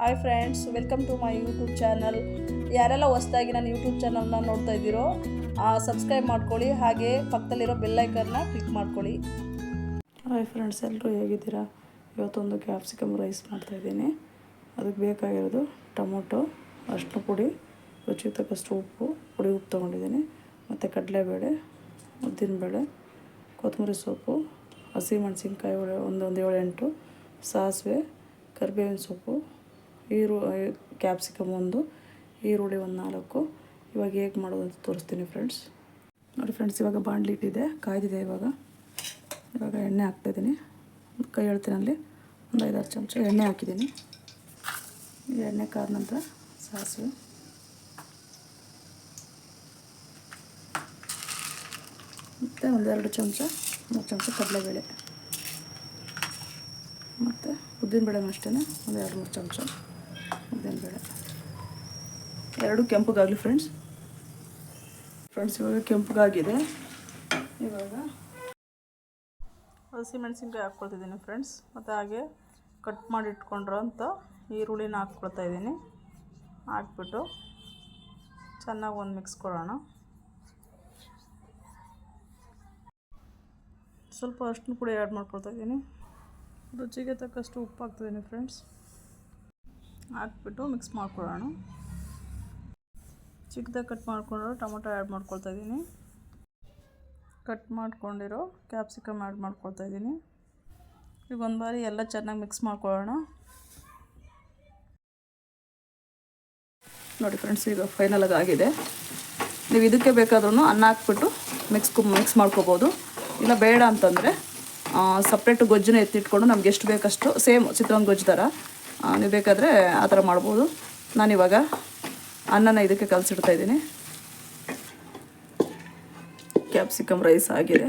Hi friends, welcome to my YouTube channel. ಯಾರೆಲ್ಲ ಹೊಸ್ದಾಗಿ ನಾನು ಯೂಟ್ಯೂಬ್ ಚಾನಲ್ನ ನೋಡ್ತಾ ಇದ್ದೀರೋ ಸಬ್ಸ್ಕ್ರೈಬ್ ಮಾಡ್ಕೊಳ್ಳಿ, ಹಾಗೆ ಪಕ್ಕದಲ್ಲಿರೋ ಬೆಲ್ಲೈಕನ್ನ ಕ್ಲಿಕ್ ಮಾಡ್ಕೊಳ್ಳಿ. ಹಾಯ್ ಫ್ರೆಂಡ್ಸ್ ಎಲ್ಲರೂ ಹೇಗಿದ್ದೀರಾ? ಇವತ್ತೊಂದು ಕ್ಯಾಪ್ಸಿಕಮ್ ರೈಸ್ ಮಾಡ್ತಾಯಿದ್ದೀನಿ ಅದಕ್ಕೆ ಬೇಕಾಗಿರೋದು ಟೊಮೊಟೊ ಅರಿಶಿನ ಪುಡಿ, ರುಚಿಗೆ ತಕ್ಕಷ್ಟು ಉಪ್ಪು, ಪುಡಿ ಉಪ್ಪು ತೊಗೊಂಡಿದ್ದೀನಿ. ಮತ್ತು ಕಡಲೆಬೇಳೆ, ಉದ್ದಿನಬೇಳೆ, ಕೊತ್ತಂಬರಿ ಸೊಪ್ಪು ಹಸಿಮೆಣಸಿನ್ಕಾಯಿ ಒಳ್ಳೆ ಒಂದೊಂದು ಏಳೆಂಟು, ಸಾಸಿವೆ, ಕರಿಬೇವಿನ ಸೊಪ್ಪು ಈರು ಕ್ಯಾಪ್ಸಿಕಮ್ ಒಂದು, ಈರುಳ್ಳಿ ಒಂದು ನಾಲ್ಕು. ಇವಾಗ ಹೇಗೆ ಮಾಡೋದು ತೋರಿಸ್ತೀನಿ ಫ್ರೆಂಡ್ಸ್ ನೋಡಿ ಫ್ರೆಂಡ್ಸ್ ಇವಾಗ ಬಾಂಡ್ಲಿ ಇಟ್ಟಿದೆ, ಕಾಯ್ದಿದೆ ಇವಾಗ. ಇವಾಗ ಎಣ್ಣೆ ಹಾಕ್ತಾಯಿದ್ದೀನಿ ಕೈ ಹೇಳ್ತೀನಿ ಅಲ್ಲಿ. ಒಂದು ಐದಾರು ಚಮಚ ಎಣ್ಣೆ ಹಾಕಿದ್ದೀನಿ. ಎಣ್ಣೆ ಕಾದ ನಂತರ ಸಾಸಿವೆ. ಮತ್ತು ಒಂದೆರಡು ಚಮಚ, ಮೂರು ಚಮಚ ಕಡಲೆಬೇಳೆ. ಮತ್ತು ಉದ್ದಿನಬೇಳೆನೂ ಅಷ್ಟೇ ಒಂದು ಎರಡು ಮೂರು ಚಮಚ. ಉದ್ದಿನಬೇಳೆ ಎರಡು ಕೆಂಪಗಾಗಲಿ ಫ್ರೆಂಡ್ಸ್ ಫ್ರೆಂಡ್ಸ್ ಇವಾಗ ಕೆಂಪಗಾಗಿದೆ. ಇವಾಗ ಹಸಿಮೆಣಸಿನ್ಕಾಯಿ ಹಾಕ್ಕೊಳ್ತಿದ್ದೀನಿ ಫ್ರೆಂಡ್ಸ್ ಮತ್ತು ಹಾಗೆ ಕಟ್ ಮಾಡಿ ಇಟ್ಕೊಂಡ್ರೋ ಅಂತ ಈರುಳ್ಳಿನ ಹಾಕ್ಕೊಳ್ತಾ ಇದ್ದೀನಿ. ಹಾಕ್ಬಿಟ್ಟು ಚೆನ್ನಾಗಿ ಒಂದು ಮಿಕ್ಸ್ ಕೊಡೋಣ. ಸ್ವಲ್ಪ ಅಷ್ಟು ಕೂಡ ಆ್ಯಡ್ ಮಾಡ್ಕೊಳ್ತಾ ಇದ್ದೀನಿ. ರುಚಿಗೆ ತಕ್ಕಷ್ಟು ಉಪ್ಪು ಹಾಕ್ತಿದ್ದೀನಿ ಫ್ರೆಂಡ್ಸ್ ಹಾಕ್ಬಿಟ್ಟು ಮಿಕ್ಸ್ ಮಾಡ್ಕೊಳ್ಳೋಣ. ಚಿಕ್ಕದಾಗಿ ಕಟ್ ಮಾಡ್ಕೊಂಡಿರೋ ಟೊಮೊಟೊ ಆ್ಯಡ್ ಮಾಡ್ಕೊಳ್ತಾ ಇದ್ದೀನಿ. ಕಟ್ ಮಾಡ್ಕೊಂಡಿರೋ ಕ್ಯಾಪ್ಸಿಕಮ್ ಆ್ಯಡ್ ಮಾಡ್ಕೊಳ್ತಾ ಇದ್ದೀನಿ. ಈಗ ಒಂದು ಬಾರಿ ಎಲ್ಲ ಚೆನ್ನಾಗಿ ಮಿಕ್ಸ್ ಮಾಡ್ಕೊಳ್ಳೋಣ. ನೋಡಿ ಫ್ರೆಂಡ್ಸ್, ಈಗ ಫೈನಲಾಗಿ ಆಗಿದೆ. ನೀವು ಇದಕ್ಕೆ ಬೇಕಾದ್ರೂ ಅನ್ನ ಹಾಕ್ಬಿಟ್ಟು ಮಿಕ್ಸ್ ಮಿಕ್ಸ್ ಮಾಡ್ಕೋಬೋದು. ಇಲ್ಲ ಬೇಡ ಅಂತಂದರೆ ಸಪ್ರೇಟು ಗೊಜ್ಜನ್ನ ಎತ್ತಿಟ್ಕೊಂಡು ನಮ್ಗೆ ಎಷ್ಟು ಬೇಕಷ್ಟು ಸೇಮ್ ಚಿತ್ರಾನ್ನ ಗೊಜ್ಜು ಥರ ನೀವು ಬೇಕಾದರೆ ಆ ಥರ ಮಾಡ್ಬೋದು. ನಾನಿವಾಗ ಅನ್ನನ ಇದಕ್ಕೆ ಕಲಸಿಡ್ತಾ ಇದ್ದೀನಿ. ಕ್ಯಾಪ್ಸಿಕಮ್ ರೈಸ್ ಆಗಿದೆ.